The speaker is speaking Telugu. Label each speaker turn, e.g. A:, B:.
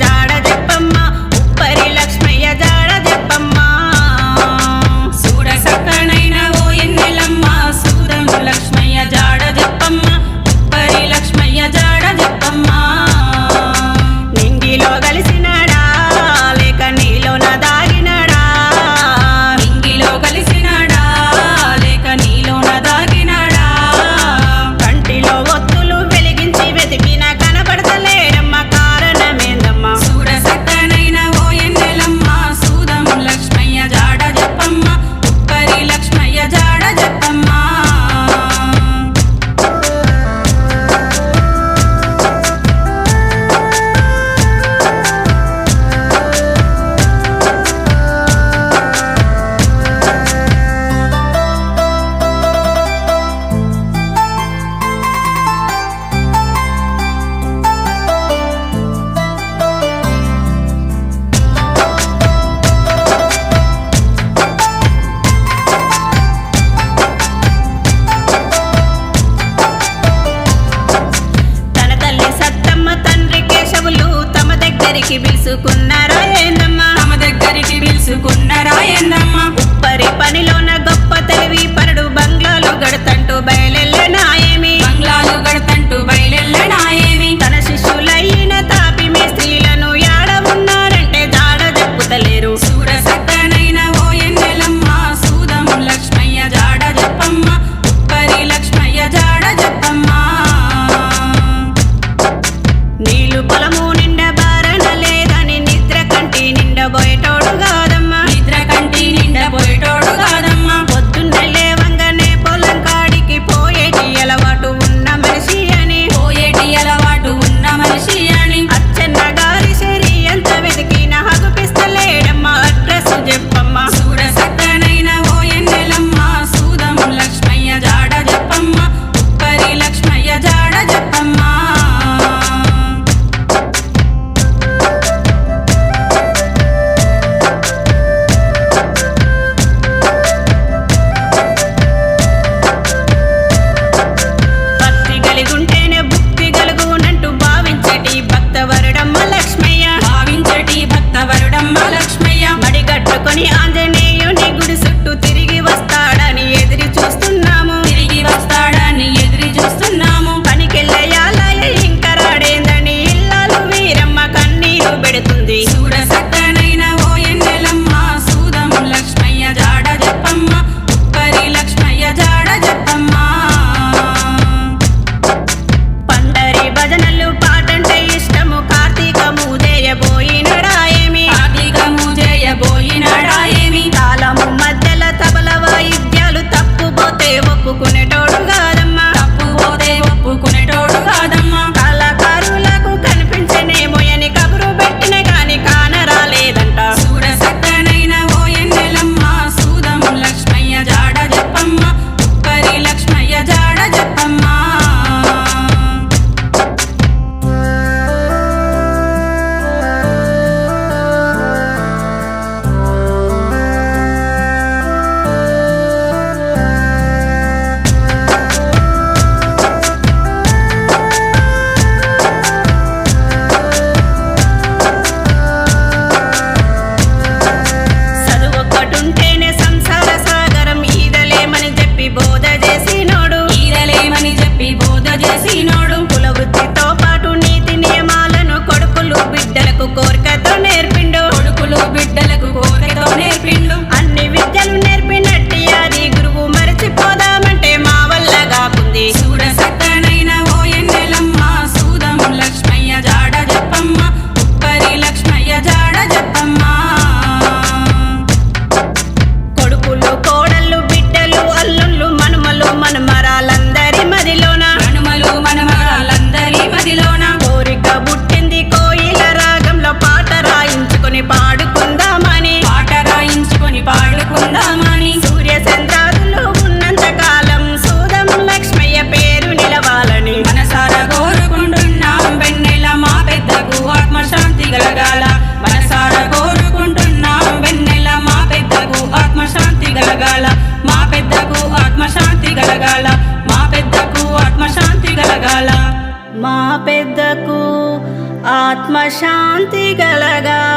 A: ઝાડ దగ్గరికి పిలుసుకున్నారా ఏందమ్మా?
B: అమ్మ దగ్గరికి పిలుసుకున్నారా ఏందమ్మా?
A: గలగాల. మా
B: పెద్దకు ఆత్మశాంతి గలగాల. మా పెద్దకు ఆత్మశాంతి గలగాల. మా పెద్దకు ఆత్మశాంతి
A: గలగాల.